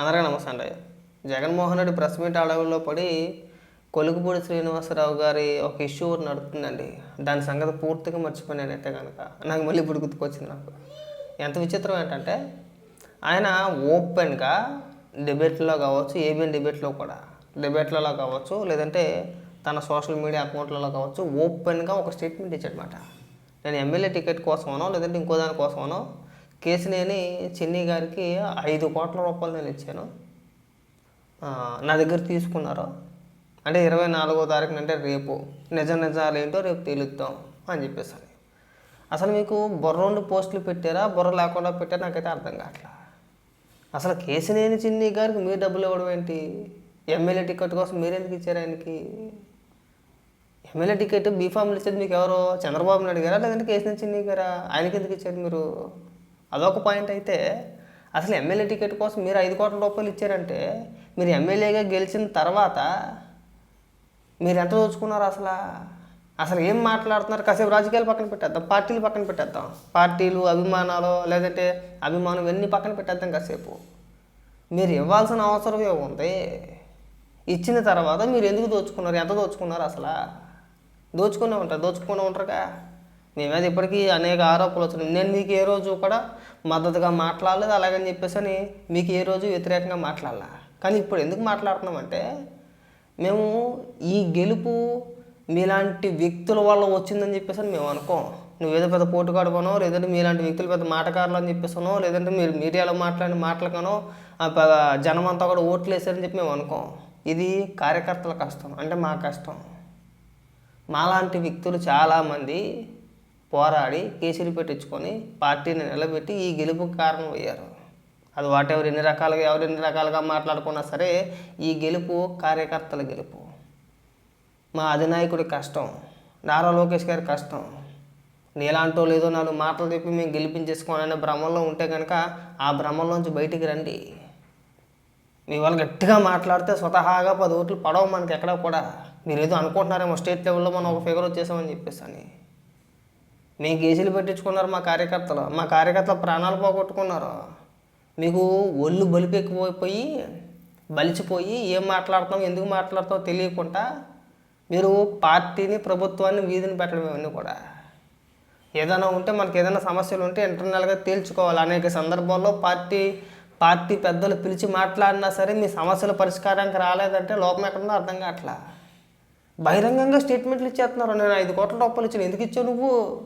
అందరికీ నమస్తే అండి. జగన్మోహన్ రెడ్డి ప్రెస్ మీట్ అడవుల్లో పడి కొలుకుపూడి శ్రీనివాసరావు గారి ఒక ఇష్యూ ఒకటి దాని సంగతి పూర్తిగా మర్చిపోయానైతే కనుక నాకు మళ్ళీ ఇప్పుడు గుర్తుకొచ్చింది నాకు. ఎంత విచిత్రం ఏంటంటే ఆయన ఓపెన్గా డిబేట్లో కావచ్చు ఏబిఎన్ డిబేట్లో కూడా డిబేట్లలో కావచ్చు లేదంటే తన సోషల్ మీడియా అకౌంట్లలో కావచ్చు ఓపెన్గా ఒక స్టేట్మెంట్ ఇచ్చాడనమాట నేను ఎమ్మెల్యే టికెట్ కోసమనో లేదంటే ఇంకో దానికోసమనో కేసినేని చిన్ని గారికి ఐదు కోట్ల రూపాయలు నేను ఇచ్చాను. నా దగ్గర తీసుకున్నారు. అంటే ఇరవై నాలుగో తారీఖున అంటే రేపు. నిజ నిజాలు ఏంటో రేపు తేలుద్దాం అని చెప్పేసి అసలు మీకు బుర్ర పోస్టులు పెట్టారా? బుర్ర లేకుండా పెట్టారా? నాకైతే అర్థం కావట్లా. అసలు కేసినేని చిన్ని గారికి మీరు డబ్బులు ఇవ్వడం ఏంటి? ఎమ్మెల్యే టికెట్ కోసం మీరు ఎందుకు ఇచ్చారు ఆయనకి? ఎమ్మెల్యే టికెట్ బీఫామ్లు ఇచ్చేది మీకు ఎవరు? చంద్రబాబు నాయుడు గారా లేదంటే కేసీఆర్ చిన్ని గారా? ఆయనకి ఎందుకు ఇచ్చారు మీరు? అదొక పాయింట్ అయితే అసలు ఎమ్మెల్యే టికెట్ కోసం మీరు ఐదు కోట్ల రూపాయలు ఇచ్చారంటే మీరు ఎమ్మెల్యేగా గెలిచిన తర్వాత మీరు ఎంత దోచుకున్నారు అసలు? అసలు ఏం మాట్లాడుతున్నారు? కాసేపు రాజకీయాలు పక్కన పెట్టేద్దాం పార్టీలు పక్కన పెట్టేద్దాం. పార్టీలు అభిమానాలు లేదంటే అభిమానం ఇవన్నీ పక్కన పెట్టేద్దాం కాసేపు. మీరు ఇవ్వాల్సిన అవసరం ఏముంది ఇచ్చిన తర్వాత మీరు ఎందుకు దోచుకున్నారు? ఎంత దోచుకున్నారు అసలు? దోచుకునే ఉంటారు దోచుకునే ఉంటారుగా. నీ మీద ఇప్పటికీ అనేక ఆరోపణలు వచ్చినాయి. నేను మీకు ఏ రోజు కూడా మద్దతుగా మాట్లాడలేదు అలాగని చెప్పేసి అని మీకు ఏ రోజు వ్యతిరేకంగా మాట్లాడాల? కానీ ఇప్పుడు ఎందుకు మాట్లాడుతున్నామంటే మేము ఈ గెలుపు మీలాంటి వ్యక్తుల వల్ల వచ్చిందని చెప్పేసి అని మేము అనుకోం. నువ్వేదో పెద్ద పోటుకాడుకోనో లేదంటే మీలాంటి వ్యక్తులు పెద్ద మాటకారులు అని చెప్పేసానో లేదంటే మీరు మీడియాలో మాట్లాడిన మాటలకనో జనం అంతా కూడా ఓట్లు వేసారని చెప్పి మేము అనుకోం. ఇది కార్యకర్తల కష్టం అంటే మా కష్టం. మాలాంటి వ్యక్తులు చాలామంది పోరాడి కేసులు పెట్టించుకొని పార్టీని నిలబెట్టి ఈ గెలుపుకు కారణం అయ్యారు అది వాటెవరు ఎన్ని రకాలుగా ఎవరు ఎన్ని రకాలుగా మాట్లాడుకున్నా సరే ఈ గెలుపు కార్యకర్తల గెలుపు. మా అధినాయకుడి కష్టం నారా లోకేష్ గారి కష్టం. నీలాంటో లేదో నాలుగు మాటలు చెప్పి మేము గెలిపించేసుకోవాలనే భ్రమంలో ఉంటే కనుక ఆ భ్రమంలోంచి బయటికి రండి. మీ వాళ్ళు గట్టిగా మాట్లాడితే స్వతహాగా పది ఓట్లు పడవు మనకి ఎక్కడ కూడా. మీరేదో అనుకుంటున్నారేమో స్టేట్ లెవెల్లో మనం ఒక ఫిగర్ వచ్చేసామని చెప్పేసి అని. మేము కేసులు పెట్టించుకున్నారు మా కార్యకర్తలు. మా కార్యకర్తల ప్రాణాలు పోగొట్టుకున్నారు. మీకు ఒళ్ళు బలిపెక్కిపోయి బలిచిపోయి ఏం మాట్లాడుతాం ఎందుకు మాట్లాడతాం తెలియకుండా మీరు పార్టీని ప్రభుత్వాన్ని వీధిని పెట్టడం ఇవన్నీ కూడా. ఏదైనా ఉంటే మనకి ఏదైనా సమస్యలు ఉంటే ఇంటర్నల్గా తేల్చుకోవాలి. అనేక సందర్భాల్లో పార్టీ పార్టీ పెద్దలు పిలిచి మాట్లాడినా సరే మీ సమస్యల పరిష్కారానికి రాలేదంటే లోపం ఎక్కడుందో అర్థం కావట్లా? బహిరంగంగా స్టేట్మెంట్లు ఇచ్చేస్తున్నారు. నేను ఐదు కోట్ల రూపాయలు ఇచ్చాను. ఎందుకు ఇచ్చావు నువ్వు?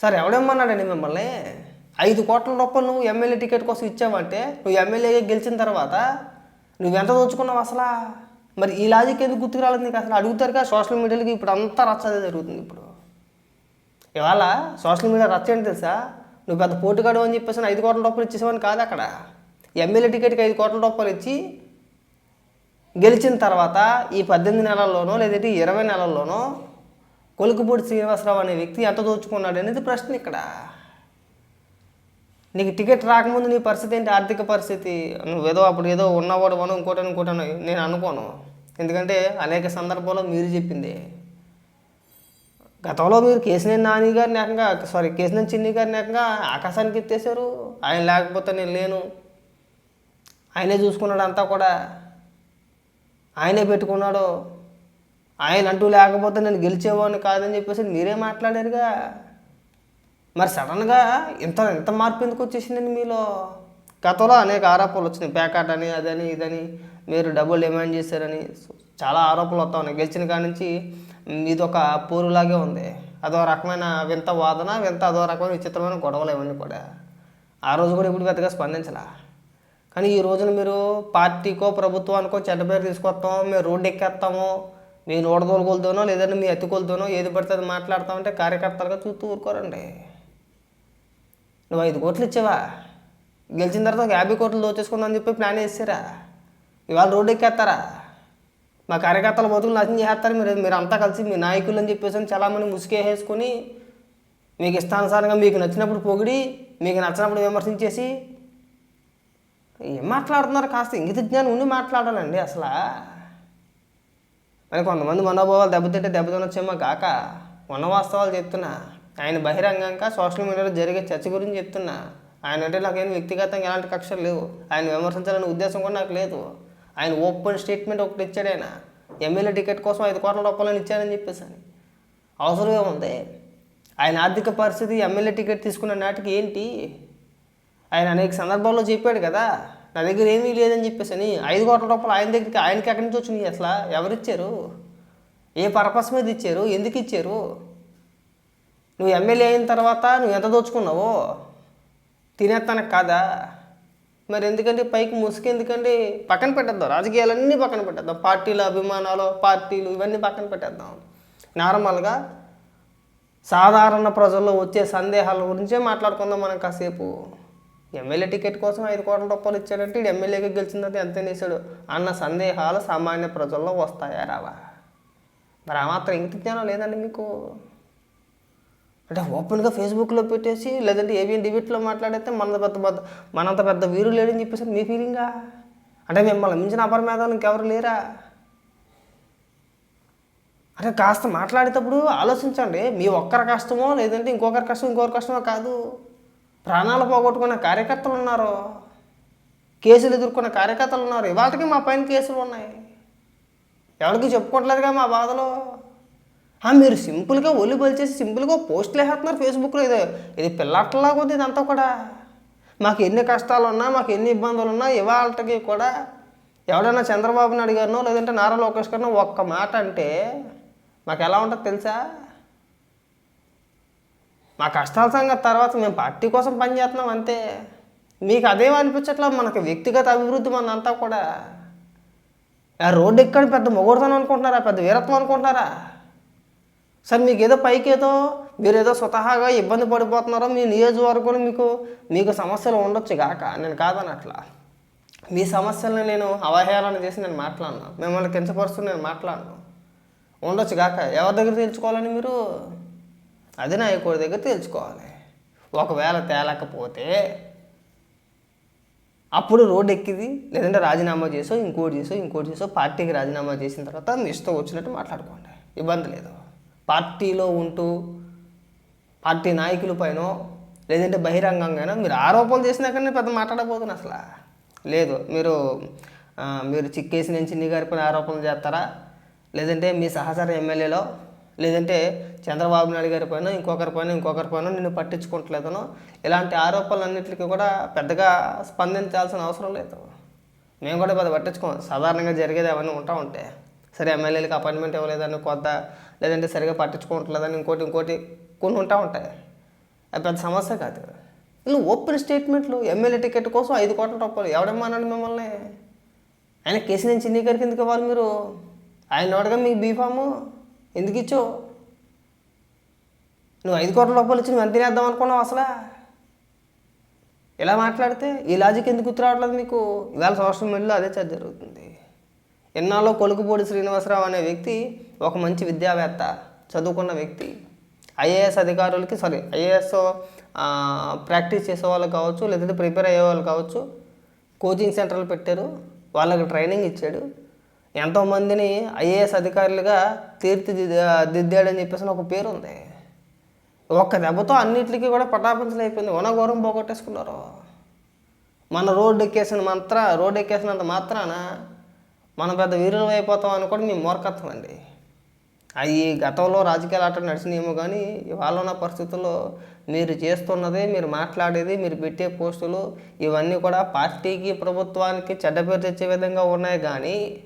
సార్ ఎవడేమన్నాడండి మిమ్మల్ని? ఐదు కోట్ల రూపాయలు నువ్వు ఎమ్మెల్యే టికెట్ కోసం ఇచ్చావంటే నువ్వు ఎమ్మెల్యేగా గెలిచిన తర్వాత నువ్వు ఎంత దోచుకున్నావు అసలు? మరి ఈ లాజిక్ ఎందుకు గుర్తుకు రాలేదు నీకు అసలు? అడుగుతారుగా సోషల్ మీడియాలకి ఇప్పుడు అంతా రచ్చదే జరుగుతుంది ఇప్పుడు. ఇవాళ సోషల్ మీడియా రచ్చ ఏంటి తెలుసా? నువ్వు పెద్ద పోటుగాడు అని చెప్పేసి ఐదు కోట్ల రూపాయలు ఇచ్చేసావని కాదు అక్కడ. ఎమ్మెల్యే టికెట్కి ఐదు కోట్ల రూపాయలు ఇచ్చి గెలిచిన తర్వాత ఈ పద్దెనిమిది నెలల్లోనో లేదంటే ఇరవై నెలల్లోనో కొలుకుపూడి శ్రీనివాసరావు అనే వ్యక్తి ఎంత దోచుకున్నాడు అనేది ప్రశ్న ఇక్కడ. నీకు టికెట్ రాకముందు నీ పరిస్థితి ఏంటి? ఆర్థిక పరిస్థితి. నువ్వు ఏదో అప్పుడు ఏదో ఉన్నవాడు మనం ఇంకోటి ఇంకోటను నేను అనుకోను. ఎందుకంటే అనేక సందర్భాల్లో మీరు చెప్పింది. గతంలో మీరు కేసినేని నాని గారిని ఏకంగా సారీ కేసినేని చిన్ని గారిని ఏకంగా ఆకాశానికి ఎత్తేసారు ఆయన లేకపోతే నేను లేను. ఆయనే చూసుకున్నాడు అంతా కూడా. ఆయనే పెట్టుకున్నాడు. ఆయన అంటూ లేకపోతే నేను గెలిచేవాడిని కాదని చెప్పేసి మీరే మాట్లాడారుగా. మరి సడన్గా ఇంత ఇంత మార్పు ఎందుకు వచ్చేసిందండి మీలో? గతంలో అనేక ఆరోపణలు వచ్చినాయి. ప్యాకాట్ అని అదని ఇదని మీరు డబ్బులు డిమాండ్ చేశారని. చాలా ఆరోపణలు వస్తా ఉన్నాయి. గెలిచిన కాడి నుంచి ఇది ఒక పోరులాగే ఉంది. అదో రకమైన వింత వాదన వింత అదో రకమైన విచిత్రమైన గొడవలు ఇవన్నీ కూడా. ఆ రోజు కూడా ఇప్పుడు పెద్దగా స్పందించలా. కానీ ఈ రోజున మీరు పార్టీకో ప్రభుత్వానికో చెడ్డ పేరు తీసుకొస్తాము మేము రోడ్డు ఎక్కేస్తాము మీ నోడదోలుగోలుతోనో లేదంటే మీ అతికొలతోనో ఏది పడితే అది మాట్లాడతామంటే కార్యకర్తలుగా చూస్తూ ఊరుకోరండి. నువ్వు ఐదు కోట్లు ఇచ్చావా? గెలిచిన తర్వాత ఒక యాభై కోట్లు దోచేసుకుందని చెప్పి ప్లాన్ వేసారా? ఇవాళ రోడ్డు ఎక్కేస్తారా? మా కార్యకర్తల బతుకులు నాశనం చేస్తారు మీరు. మీరు అంతా కలిసి మీ నాయకులు అని చెప్పేసి అని చాలామంది ముసుగేసేసుకొని మీకు ఇష్టానుసారంగా మీకు నచ్చినప్పుడు పొగిడి మీకు నచ్చినప్పుడు విమర్శించేసి ఏం మాట్లాడుతున్నారు కాస్త ఇంగిత జ్ఞానం ఉండి మాట్లాడాలండి అసలు. మరి కొంతమంది మనోభావాలు దెబ్బతింటే దెబ్బతినొచ్చేమో కాక ఉన్న వాస్తవాలు చెప్తున్నా. ఆయన బహిరంగంగా సోషల్ మీడియాలో జరిగే చర్చ గురించి చెప్తున్నా. ఆయన అంటే నాకేం వ్యక్తిగతంగా ఎలాంటి కక్షలు లేవు. ఆయన విమర్శించాలనే ఉద్దేశం కూడా నాకు లేదు. ఆయన ఓపెన్ స్టేట్మెంట్ ఒకటి ఇచ్చాడు ఆయన. ఎమ్మెల్యే టికెట్ కోసం ఐదు కోట్ల రూపాయలని ఇచ్చానని చెప్పేసి అని. అవసరమే ఉంది. ఆయన ఆర్థిక పరిస్థితి ఎమ్మెల్యే టికెట్ తీసుకున్న నాటికి ఏంటి? ఆయన అనేక సందర్భాల్లో చెప్పాడు కదా. నా దగ్గర ఏమీ లేదని చెప్పేసి అని ఐదు కోట్ల రూపాయలు ఆయన దగ్గరికి ఆయనకి ఎక్కడి నుంచి వచ్చినాయి అసలు? ఎవరిచ్చారు ఏ పర్పస్ మీద ఇచ్చారు? ఎందుకు ఇచ్చారు? నువ్వు ఎమ్మెల్యే అయిన తర్వాత నువ్వు ఎంత దోచుకున్నావో? తినేస్తానకు కాదా? మరి ఎందుకంటే పైకి ముసుగు ఎందుకంటే పక్కన పెట్టేద్దాం రాజకీయాలన్నీ పక్కన పెట్టేద్దాం. పార్టీల అభిమానాలు పార్టీలు ఇవన్నీ పక్కన పెట్టేద్దాం. నార్మల్గా సాధారణ ప్రజల్లో వచ్చే సందేహాల గురించే మాట్లాడుకుందాం మనం కాసేపు. ఎమ్మెల్యే టికెట్ కోసం ఐదు కోట్ల రూపాయలు ఇచ్చాడంటే ఇడు ఎమ్మెల్యేగా గెలిచిందంటే ఎంత నేసాడు అన్న సందేహాలు సామాన్య ప్రజల్లో వస్తాయా రావా? మరి ఆ మాత్రం ఇంటి జ్ఞానం లేదండి మీకు? అంటే ఓపెన్గా ఫేస్బుక్లో పెట్టేసి లేదంటే ఏబిఎన్ డిబేట్లో మాట్లాడితే మన పెద్ద పెద్ద మనంత పెద్ద వీరు లేడని చెప్పేసి మీ ఫీలింగా? అంటే మిమ్మల్ని మించిన అపర మేధావులు ఇంకెవరు లేరా? అంటే కాస్త మాట్లాడేటప్పుడు ఆలోచించండి. మీ ఒక్కరి కష్టమో లేదంటే ఇంకొకరి కష్టం ఇంకొకరి కష్టమో కాదు. ప్రాణాలు పోగొట్టుకున్న కార్యకర్తలు ఉన్నారు కేసులు ఎదుర్కొన్న కార్యకర్తలు ఉన్నారు ఇవాళకి మా పైన కేసులు ఉన్నాయి. ఎవరికి చెప్పుకోవట్లేదుగా మా బాధలో? మీరు సింపుల్గా ఒళ్ళు బలిచేసి సింపుల్గా పోస్టులు వేసేస్తున్నారు ఫేస్బుక్లో. ఇది ఇది పిల్లట్లాగా ఉంది ఇదంతా కూడా. మాకు ఎన్ని కష్టాలు ఉన్నా మాకు ఎన్ని ఇబ్బందులు ఉన్నా ఇవాళకి కూడా ఎవడైనా చంద్రబాబు నాయుడు గారినో లేదంటే నారా లోకేష్ గారినో ఒక్క మాట అంటే మాకు ఎలా ఉంటుందో తెలుసా? మా కష్టాల సంగతి తర్వాత మేము పార్టీ కోసం పనిచేస్తున్నాం అంతే. మీకు అదేం అనిపించట్లా మనకి వ్యక్తిగత అభివృద్ధి మనంతా కూడా. ఆ రోడ్డు ఎక్కడ పెద్ద మొగుడుతనం అనుకుంటున్నారా? పెద్ద వీరత్వం అనుకుంటున్నారా? సరే మీకు ఏదో పైకి ఏదో మీరు ఏదో స్వతహాగా ఇబ్బంది పడిపోతున్నారో మీ నియోజకవర్గంలో మీకు మీకు సమస్యలు ఉండొచ్చు కాక నేను కాదనట్లా. మీ సమస్యలను నేను అవహేళన చేసి నేను మాట్లాడను. మిమ్మల్ని కించపరుస్తూ నేను మాట్లాడను. ఉండొచ్చు కాక ఎవరి దగ్గర తెలుసుకోవాలని మీరు? అధినాయకుడి దగ్గర తెలుసుకోవాలి ఒకవేళ తేలకపోతే అప్పుడు రోడ్ ఎక్కిది లేదంటే రాజీనామా చేసో ఇంకోటి చేసో ఇంకోటి చేసో పార్టీకి రాజీనామా చేసిన తర్వాత మీ ఇష్టం వచ్చినట్టు మాట్లాడుకోండి. ఇబ్బంది లేదు. పార్టీలో ఉంటూ పార్టీ నాయకుల పైన లేదంటే బహిరంగంగా మీరు ఆరోపణలు చేసినా కానీ పెద్ద మాట్లాడబోతున్నా అసలు. లేదు మీరు మీరు చిక్కేసి నేను చిన్ని గారి పైన ఆరోపణలు చేస్తారా? లేదంటే మీ సహచర ఎమ్మెల్యేలో లేదంటే చంద్రబాబు నాయుడు గారి పైన ఇంకొకరి పైన ఇంకొకరి పైన నిన్ను పట్టించుకోవట్లేదనో ఇలాంటి ఆరోపణలన్నింటికి కూడా పెద్దగా స్పందించాల్సిన అవసరం లేదు. మేము కూడా పెద్ద పట్టించుకోం సాధారణంగా జరిగేది అవన్నీ ఉంటా ఉంటాయి సరే ఎమ్మెల్యేలకు అపాయింట్మెంట్ ఇవ్వలేదని కొత్త లేదంటే సరిగా పట్టించుకోవట్లేదని ఇంకోటి ఇంకోటి కొన్ని ఉంటా ఉంటాయి. అది పెద్ద సమస్య కాదు. వీళ్ళు ఓపెన్ స్టేట్మెంట్లు ఎమ్మెల్యే టికెట్ కోసం ఐదు కోట్ల రూపాయలు ఎవడమ్మన్నాడు మిమ్మల్ని? ఆయన కేసీ నుంచి చిన్ని గారికి ఎందుకు ఇవ్వాలి మీరు? ఆయన నోడగా మీకు బీఫాము. ఎందుకు ఇచ్చో నువ్వు ఐదు కోట్ల రూపాయలు ఇచ్చి నువ్వు ఎంత తినేద్దాం అనుకున్నావు అసలా? ఇలా మాట్లాడితే ఈ లాజిక్ ఎందుకు గుర్తురావట్లేదు మీకు ఇవాళ సోషల్ మీడియాలో అదే చర్చ జరుగుతుంది. ఎన్నాళ్ళో కొలుకుపూడి శ్రీనివాసరావు అనే వ్యక్తి ఒక మంచి విద్యావేత్త చదువుకున్న వ్యక్తి. ఐఏఎస్ అధికారులకి సారీ ఐఏఎస్ ప్రాక్టీస్ చేసే వాళ్ళు కావచ్చు లేదంటే ప్రిపేర్ అయ్యే వాళ్ళు కావచ్చు కోచింగ్ సెంటర్లు పెట్టారు వాళ్ళకి ట్రైనింగ్ ఇచ్చాడు. ఎంతోమందిని ఐఏఎస్ అధికారులుగా తీర్చిదిద్దాడని చెప్పేసి ఒక పేరు ఉంది ఒక్క దెబ్బతో అన్నిటికీ కూడా పటాపంచలు అయిపోయింది వన పోగొట్టేసుకున్నారు. మన రోడ్డు ఎక్కేసిన మాత్ర రోడ్డు ఎక్కేసినంత మాత్రాన? మనం పెద్ద వీరులు అయిపోతాం అని కూడా మేము మూర్ఖత్వం అండి. అవి గతంలో రాజకీయాలు ఆట నడిచినేమో కానీ ఇవాళ ఉన్న పరిస్థితుల్లో మీరు చేస్తున్నది మీరు మాట్లాడేది మీరు పెట్టే పోస్టులు ఇవన్నీ కూడా పార్టీకి ప్రభుత్వానికి చెడ్డ పేరు తెచ్చే విధంగా ఉన్నాయి కానీ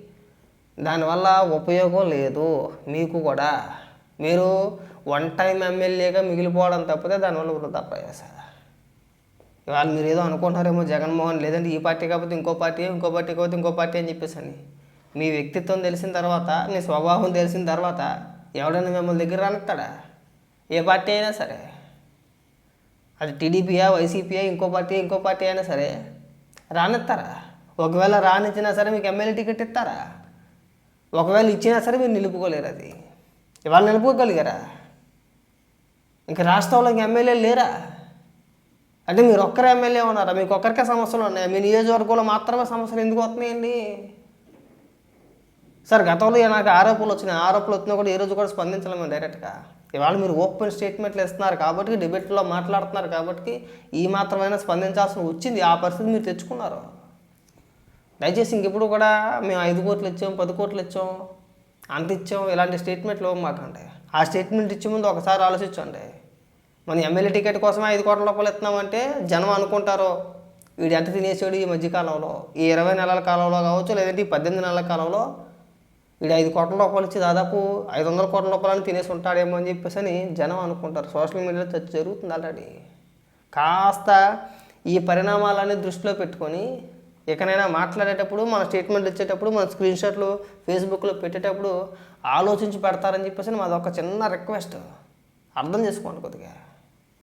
దానివల్ల ఉపయోగం లేదు మీకు కూడా. మీరు వన్ టైం ఎమ్మెల్యేగా మిగిలిపోవడం తప్పితే దానివల్ల వృధా ప్రయాస. ఇవాళ మీరు ఏదో అనుకుంటున్నారేమో జగన్మోహన్ లేదంటే ఈ పార్టీ కాకపోతే ఇంకో పార్టీ ఇంకో పార్టీ కాకపోతే ఇంకో పార్టీ అని చెప్పేసి అని మీ వ్యక్తిత్వం తెలిసిన తర్వాత మీ స్వభావం తెలిసిన తర్వాత ఎవడైనా మిమ్మల్ని దగ్గర రానిస్తాడా ఏ పార్టీ అయినా సరే. అది టీడీపీయా వైసీపీయా ఇంకో పార్టీ ఇంకో పార్టీ అయినా సరే రానిస్తారా ఒకవేళ రానిచ్చినా సరే మీకు ఎమ్మెల్యే టికెట్ ఇస్తారా? ఒకవేళ ఇచ్చినా సరే మీరు నిలుపుకోలేరు అది. ఇవాళ నిలుపుకోగలిగారా? ఇంకా రాష్ట్రంలో ఇంకా ఎమ్మెల్యేలు లేరా? అంటే మీరు ఒక్కరే ఎమ్మెల్యే ఉన్నారా? మీకు ఒక్కరికే సమస్యలు ఉన్నాయి? మీ నియోజకవర్గంలో మాత్రమే సమస్యలు ఎందుకు వస్తున్నాయండి? సార్ గతంలో నాకు ఆరోపణలు వచ్చినాయి. ఆరోపణలు వచ్చినా కూడా ఏ రోజు కూడా స్పందించలేము డైరెక్ట్గా. ఇవాళ మీరు ఓపెన్ స్టేట్మెంట్లు ఇస్తున్నారు కాబట్టి డిబేట్లో మాట్లాడుతున్నారు కాబట్టి ఈ మాత్రమైనా స్పందించాల్సిన వచ్చింది. ఆ పరిస్థితి మీరు తెచ్చుకున్నారు. దయచేసి ఇంకెప్పుడు కూడా మేము ఐదు కోట్లు ఇచ్చాం పది కోట్లు ఇచ్చాం అంత ఇచ్చాం ఇలాంటి స్టేట్మెంట్లు ఇవ్వమాకండి ఆ స్టేట్మెంట్ ఇచ్చే ముందు ఒకసారి ఆలోచించండి. మన ఎమ్మెల్యే టికెట్ కోసం ఐదు కోట్ల రూపాయలు ఇస్తున్నామంటే జనం అనుకుంటారు? వీడు ఎంత తినేసాడు ఈ మధ్యకాలంలో ఈ ఇరవై నెలల కాలంలో కావచ్చు లేదంటే ఈ పద్దెనిమిది నెలల కాలంలో? వీడు ఐదు కోట్ల రూపాయలు ఇచ్చి దాదాపు ఐదు వందల కోట్ల రూపాయలని తినేసి ఉంటాడేమో అని చెప్పేసి అని జనం అనుకుంటారు. సోషల్ మీడియాలో చర్చ జరుగుతుంది ఆల్రెడీ. కాస్త ఈ పరిణామాలన్నీ దృష్టిలో పెట్టుకొని ఎక్కడైనా మాట్లాడేటప్పుడు మన స్టేట్మెంట్ ఇచ్చేటప్పుడు మన స్క్రీన్ షాట్లు ఫేస్బుక్లో పెట్టేటప్పుడు ఆలోచించి పెడతారని చెప్పేసి మాది ఒక చిన్న రిక్వెస్ట్ అర్థం చేసుకోండి కొద్దిగా.